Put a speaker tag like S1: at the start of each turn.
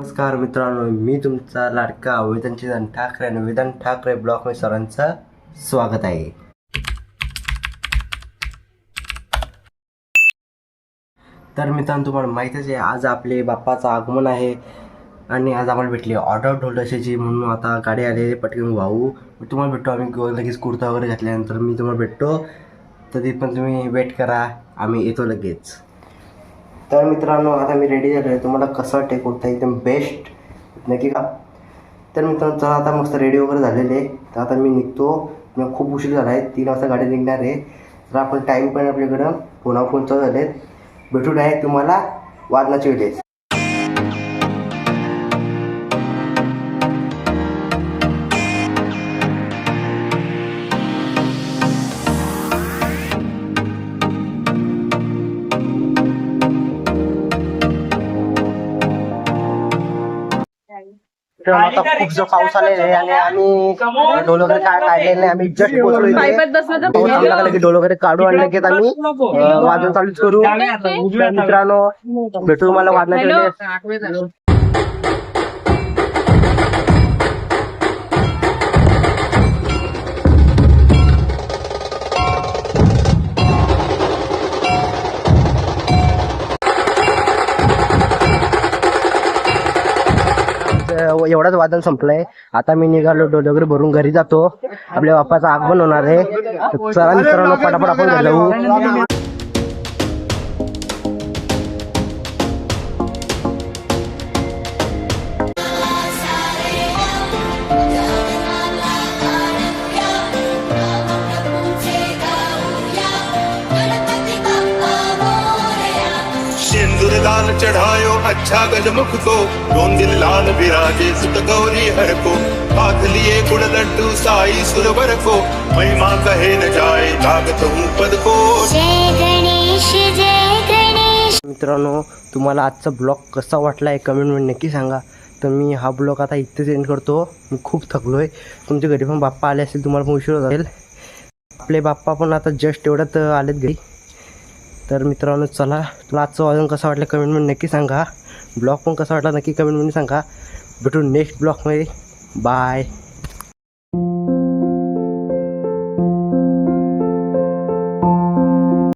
S1: नमस्कार मित्रांनो मी तुमचा लाडका वेदन चिदन ठाकरे आणि वेदन ठाकरे ब्लॉक मी सरांचं स्वागत आहे. तर मित्रांनो तुम्हाला माहीतच आहे आज आपले बाप्पाचं आगमन आहे आणि आज आम्हाला भेटली ऑर्डर ढोलशाची म्हणून आता गाडी आलेली पटकन वाहू. तुम्हाला भेटतो आम्ही लगेच कुर्ता वगैरे घातल्यानंतर मी तुम्हाला भेटतो. तरी पण तुम्ही वेट करा आम्ही येतो लगेच. तर मित्रांनो आता मी रेडी झालो आहे तुम्हाला कसं टेक होतं एकदम बेस्ट नक्की का? तर मित्रांनो चला आता मस्त रेडी वगैरे झालेले आहे. तर आता मी निघतो. मग खूप उशीर झाला आहे तीन वाजता गाडी निघणार आहे. तर आपण टाईम पण आपल्याकडं फोना फोन चालू झाले भेटू डायरेक्ट तुम्हाला वादनाचे वेळेस तर आता खूप जो पाऊस आलेला आहे आणि आम्ही डोल वगैरे काय काढलेले नाही आम्ही जस्ट पोहोचलो इथे का डोल वगैरे काढू आणि लगेच आम्ही अं, वादन चालूच करू. तर मित्रांनो भेटू तुम्हाला वादनाच्या एवढाच वादन संपलंय. आता मी निघालो डोले वगैरे भरून घरी जातो. आपल्या बाप्पाचं आगमन होणार आहे. चला मित्रांनो पटापट आपण घरी
S2: लाल चढ़ायो अच्छा गजमुख को। रोन दिल लाल विराजे सुत गौरी हर को। हाथ लिए गुड़ लड्डू साई सुरवर को। महिमा कहे न जाए लागत हूँ पद को।
S3: जय गणेश जय गणेश।
S1: मित्रांनो तुम्हाला आजचा ब्लॉग कसा वाटला आहे कमेंटमध्ये नक्की सांगा. तर मी हा ब्लॉग आता इथेच एंड करतो. मी खूप थकलो आहे तुमच्या घरी पण बाप्पा आले असतील तुम्हाला पण उशीर होत असेल. आपले बाप्पा पण आता जस्ट एवढ्यात आलेत घरी. तर मित्रांनो चला. तुला आजचं वाजून कसं वाटलं कमेंटमध्ये नक्की सांगा. ब्लॉग पण कसा वाटला नक्की कमेंटमध्ये सांगा. भेटू नेक्स्ट ब्लॉगमध्ये बाय